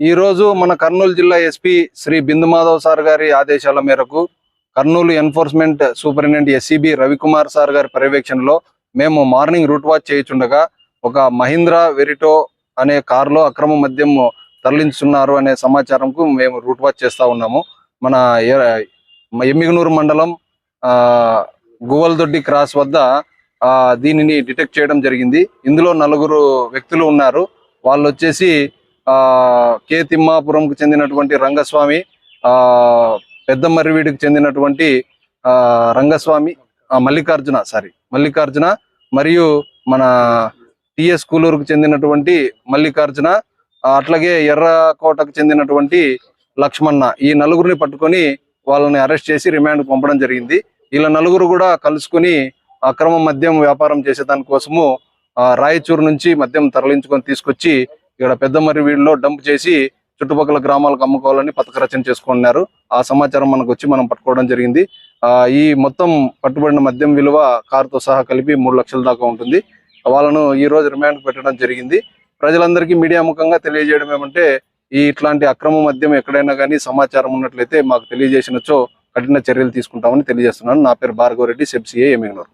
ఈరోజు మన కర్నూలు జిల్లా ఎస్పీ శ్రీ బిందు మాధవ్ సార్ గారి ఆదేశాల మేరకు Kurnool enforcement superintendent SCB Ravikumar sir గారి పర్యవేక్షణలో మేము మార్నింగ్ రూట్ వాచ్ చేయుచుండగా ఒక మహీంద్రా వెరిటో అనే కారులో అక్రమ మద్యం తరలించున్నారు అనే సమాచారంకు మేము రూట్ వాచ్ చేస్తా ఉన్నాము. మన ఎమ్మిగనూరు మండలం ఆ, గువ్వలదొడ్డి క్రాస్ వద్ద దీనిని డిటెక్ట్ చేయడం జరిగింది. ఇందులో నలుగురు వ్యక్తులు ఉన్నారు. వాళ్ళు వచ్చేసి కే తిమ్మాపురంకు చెందినటువంటి రంగస్వామి పెద్ద మర్రివీడికి చెందినటువంటి ఆ రంగస్వామి మల్లికార్జున సారీ మల్లికార్జున మరియు మన టిఎస్ కూలూరుకు చెందినటువంటి మల్లికార్జున అట్లాగే ఎర్రకోటకు చెందినటువంటి లక్ష్మణ ఈ నలుగురిని పట్టుకొని వాళ్ళని అరెస్ట్ చేసి రిమాండ్ పంపడం జరిగింది. వీళ్ళ నలుగురు కూడా కలుసుకొని అక్రమ మద్యం వ్యాపారం చేసే దానికోసము రాయచూరు నుంచి మద్యం తరలించుకొని తీసుకొచ్చి ఇక్కడ పెద్ద వీడిలో డంప్ చేసి చుట్టుపక్కల గ్రామాలకు అమ్ముకోవాలని పథక రచన చేసుకున్నారు. ఆ సమాచారం మనకు వచ్చి మనం పట్టుకోవడం జరిగింది. ఆ ఈ మొత్తం పట్టుబడిన మద్యం విలువ కారుతో సహా కలిపి మూడు లక్షల దాకా ఉంటుంది. వాళ్ళను ఈ రోజు రిమాండ్ పెట్టడం జరిగింది. ప్రజలందరికీ మీడియా ముఖంగా తెలియజేయడం ఏమంటే ఈ ఇట్లాంటి అక్రమ మద్యం ఎక్కడైనా కానీ సమాచారం ఉన్నట్లయితే మాకు తెలియజేసినచో కఠిన చర్యలు తీసుకుంటామని తెలియజేస్తున్నాను. నా పేరు భార్గవరెడ్డి సెబ్సిఏ ఎమ్మెగ్నూర్.